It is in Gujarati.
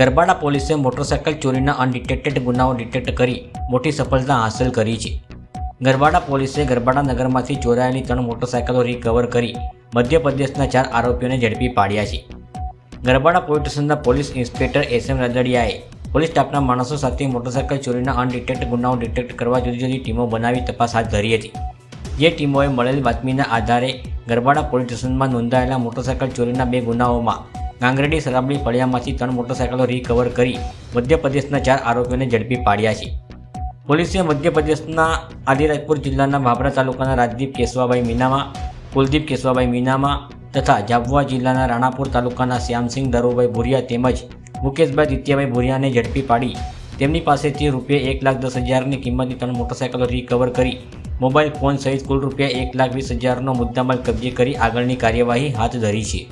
ગરબાડા પોલીસે મોટરસાયકલ ચોરીના અનડિટેક્ટેડ ગુનાઓ ડિટેક્ટ કરી મોટી સફળતા હાંસલ કરી છે. ગરબાડા પોલીસે ગરબાડા નગરમાંથી ચોરાયેલી ત્રણ મોટરસાયકલો રિકવર કરી મધ્યપ્રદેશના ચાર આરોપીઓને ઝડપી પાડ્યા છે. ગરબાડા પોલીસ સ્ટેશનના પોલીસ ઇન્સ્પેક્ટર એસ એમ રાદડિયાએ પોલીસ સ્ટાફના માણસો સાથે મોટરસાયકલ ચોરીના અનડિટેક્ટ ગુનાઓ ડિટેક્ટ કરવા જુદી જુદી ટીમો બનાવી તપાસ હાથ ધરી હતી. જે ટીમોએ મળેલ બાતમીના આધારે ગરબાડા પોલીસ સ્ટેશનમાં નોંધાયેલા મોટરસાયકલ ચોરીના બે ગુનાઓમાં ગાંગરેડી સરાબડી ફળિયામાંથી ત્રણ મોટરસાયકલો રિકવર કરી મધ્યપ્રદેશના ચાર આરોપીઓને ઝડપી પાડ્યા છે. પોલીસે મધ્યપ્રદેશના આદિરાજપુર જિલ્લાના ભાભરા તાલુકાના રાજદીપ કેશવાભાઈ મીનામા, કુલદીપ કેશવાભાઈ મીનામા તથા જાબુઆ જિલ્લાના રાણાપુર તાલુકાના શ્યામસિંહ દરોભાઈ ભુરિયા તેમજ મુકેશભાઈ દિત્યાભાઈ ભુરિયાને ઝડપી પાડી. તેમની પાસેથી રૂપિયા એક લાખ દસ હજારની કિંમતની ત્રણ મોટરસાયકલો રિકવર કરી. મોબાઈલ ફોન સહિત કુલ રૂપિયા એક લાખ વીસ હજારનો મુદ્દામાલ કબજે કરી આગળની કાર્યવાહી હાથ ધરી છે.